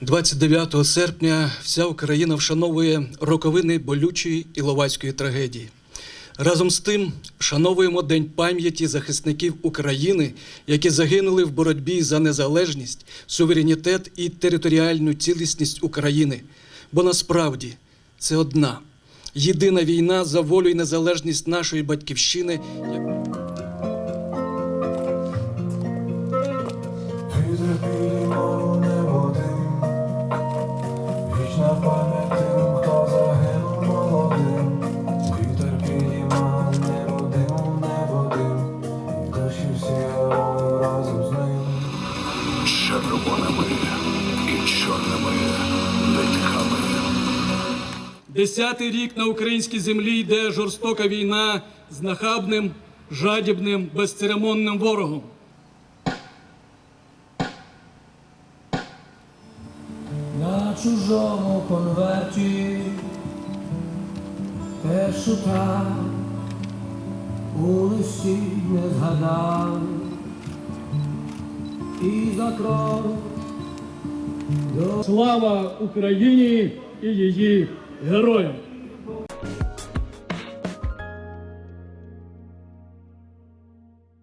29 серпня вся Україна вшановує роковини болючої іловайської трагедії. Разом з тим вшановуємо День пам'яті захисників України, які загинули в боротьбі за незалежність, суверенітет і територіальну цілісність України. Бо насправді це одна єдина війна за волю і незалежність нашої батьківщини. Вічна пам'ять тим, хто загинув молодим. Вітер підіймав небо дим, небо дим, і всі разом з ним. червоними і чорними нитками. Десятий рік на українській землі йде жорстока війна з нахабним, жадібним, безцеремонним ворогом. Чужому конверті першу шукав, у листі не згадав і за кров до Слава Україні і її героям!